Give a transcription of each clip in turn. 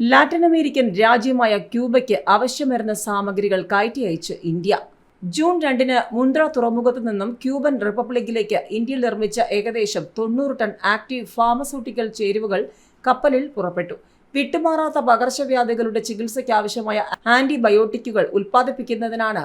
Latin American രാജ്യമായ ക്യൂബയ്ക്ക് ആവശ്യമരുന്ന സാമഗ്രികൾ കയറ്റി അയച്ച് ഇന്ത്യ. ജൂൺ രണ്ടിന് മുന്ദ്ര തുറമുഖത്തു നിന്നും ക്യൂബൻ റിപ്പബ്ലിക്കിലേക്ക് ഇന്ത്യയിൽ നിർമ്മിച്ച ഏകദേശം തൊണ്ണൂറ് ടൺ ആക്റ്റീവ് ഫാർമസ്യൂട്ടിക്കൽ ചേരുവകൾ കപ്പലിൽ പുറപ്പെട്ടു. വിട്ടുമാറാത്ത പകർച്ചവ്യാധികളുടെ ചികിത്സയ്ക്ക് ആവശ്യമായ ആന്റിബയോട്ടിക്കുകൾ ഉൽപ്പാദിപ്പിക്കുന്നതിനാണ്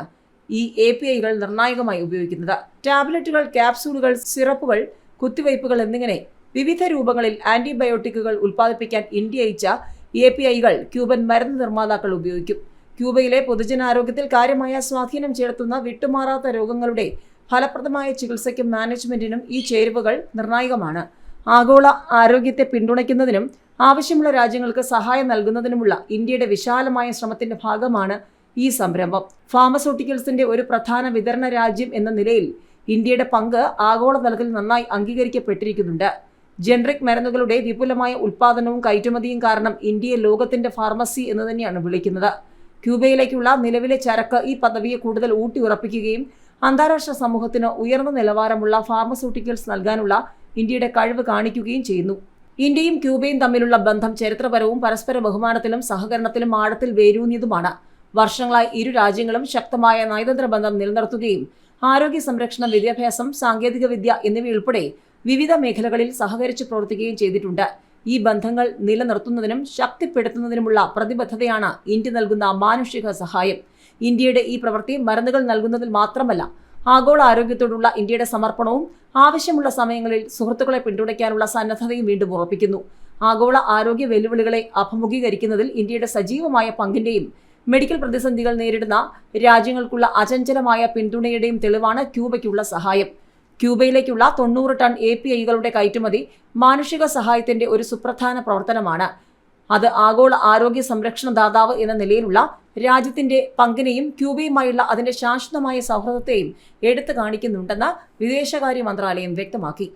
ഈ എ പി ഐകൾ നിർണായകമായി ഉപയോഗിക്കുന്നത്. ടാബ്ലറ്റുകൾ ക്യാപ്സൂളുകൾ സിറപ്പുകൾ കുത്തിവയ്പ്പുകൾ എന്നിങ്ങനെ വിവിധ രൂപങ്ങളിൽ ആന്റിബയോട്ടിക്കുകൾ ഉൽപ്പാദിപ്പിക്കാൻ ഇന്ത്യ അയച്ച എ പി ഐകൾ ക്യൂബൻ മരുന്ന് നിർമ്മാതാക്കൾ ഉപയോഗിക്കും. ക്യൂബയിലെ പൊതുജനാരോഗ്യത്തിൽ കാര്യമായ സ്വാധീനം ചെലുത്തുന്ന വിട്ടുമാറാത്ത രോഗങ്ങളുടെ ഫലപ്രദമായ ചികിത്സയ്ക്കും മാനേജ്മെന്റിനും ഈ ചേരുവകൾ നിർണായകമാണ്. ആഗോള ആരോഗ്യത്തെ പിന്തുണയ്ക്കുന്നതിനും ആവശ്യമുള്ള രാജ്യങ്ങൾക്ക് സഹായം നൽകുന്നതിനുമുള്ള ഇന്ത്യയുടെ വിശാലമായ ശ്രമത്തിന്റെ ഭാഗമാണ് ഈ സംരംഭം. ഫാർമസ്യൂട്ടിക്കൽസിന്റെ ഒരു പ്രധാന വിതരണ രാജ്യം എന്ന നിലയിൽ ഇന്ത്യയുടെ പങ്ക് ആഗോളതലത്തിൽ നന്നായി അംഗീകരിക്കപ്പെട്ടിരിക്കുന്നുണ്ട്. ജനറിക് മരുന്നുകളുടെ വിപുലമായ ഉൽപ്പാദനവും കയറ്റുമതിയും കാരണം ഇന്ത്യയെ ലോകത്തിന്റെ ഫാർമസി എന്ന് തന്നെയാണ് വിളിക്കുന്നത്. ക്യൂബയിലേക്കുള്ള നിലവിലെ ചരക്ക് ഈ പദവിയെ കൂടുതൽ ഊട്ടിയുറപ്പിക്കുകയും അന്താരാഷ്ട്ര സമൂഹത്തിന് ഉയർന്ന നിലവാരമുള്ള ഫാർമസ്യൂട്ടിക്കൽസ് നൽകാനുള്ള ഇന്ത്യയുടെ കഴിവ് കാണിക്കുകയും ചെയ്യുന്നു. ഇന്ത്യയും ക്യൂബയും തമ്മിലുള്ള ബന്ധം ചരിത്രപരവും പരസ്പര ബഹുമാനത്തിലും സഹകരണത്തിലും ആഴത്തിൽ വേരൂന്നിയതുമാണ്. വർഷങ്ങളായി ഇരു രാജ്യങ്ങളും ശക്തമായ നയതന്ത്ര ബന്ധം നിലനിർത്തുകയും ആരോഗ്യ സംരക്ഷണം വിദ്യാഭ്യാസം സാങ്കേതികവിദ്യ എന്നിവയുൾപ്പെടെ വിവിധ മേഖലകളിൽ സഹകരിച്ച് പ്രവർത്തിക്കുകയും ചെയ്തിട്ടുണ്ട്. ഈ ബന്ധങ്ങൾ നിലനിർത്തുന്നതിനും ശക്തിപ്പെടുത്തുന്നതിനുമുള്ള പ്രതിബദ്ധതയാണ് ഇന്ത്യ നൽകുന്ന മാനുഷിക സഹായം. ഇന്ത്യയുടെ ഈ പ്രവൃത്തി മരുന്നുകൾ നൽകുന്നതിൽ മാത്രമല്ല ആഗോള ആരോഗ്യത്തോടുള്ള ഇന്ത്യയുടെ സമർപ്പണവും ആവശ്യമുള്ള സമയങ്ങളിൽ സുഹൃത്തുക്കളെ പിന്തുണയ്ക്കാനുള്ള സന്നദ്ധതയും വീണ്ടും ഉറപ്പിക്കുന്നു. ആഗോള ആരോഗ്യ വെല്ലുവിളികളെ അഭിമുഖീകരിക്കുന്നതിൽ ഇന്ത്യയുടെ സജീവമായ പങ്കിന്റെയും മെഡിക്കൽ പ്രതിസന്ധികൾ നേരിടുന്ന രാജ്യങ്ങൾക്കുള്ള അചഞ്ചലമായ പിന്തുണയുടെയും തെളിവാണ് ക്യൂബയ്ക്കുള്ള സഹായം. ക്യൂബയിലേക്കുള്ള തൊണ്ണൂറ് ടൺ എ പി ഐകളുടെ കയറ്റുമതി മാനുഷിക സഹായത്തിന്റെ ഒരു സുപ്രധാന പ്രവർത്തനമാണ്. അത് ആഗോള ആരോഗ്യ സംരക്ഷണ ദാതാവ് എന്ന നിലയിലുള്ള രാജ്യത്തിന്റെ പങ്കിനെയും ക്യൂബയുമായുള്ള അതിന്റെ ശാശ്വതമായ സൗഹൃദത്തെയും എടുത്തു കാണിക്കുന്നുണ്ടെന്ന് വിദേശകാര്യ മന്ത്രാലയം വ്യക്തമാക്കി.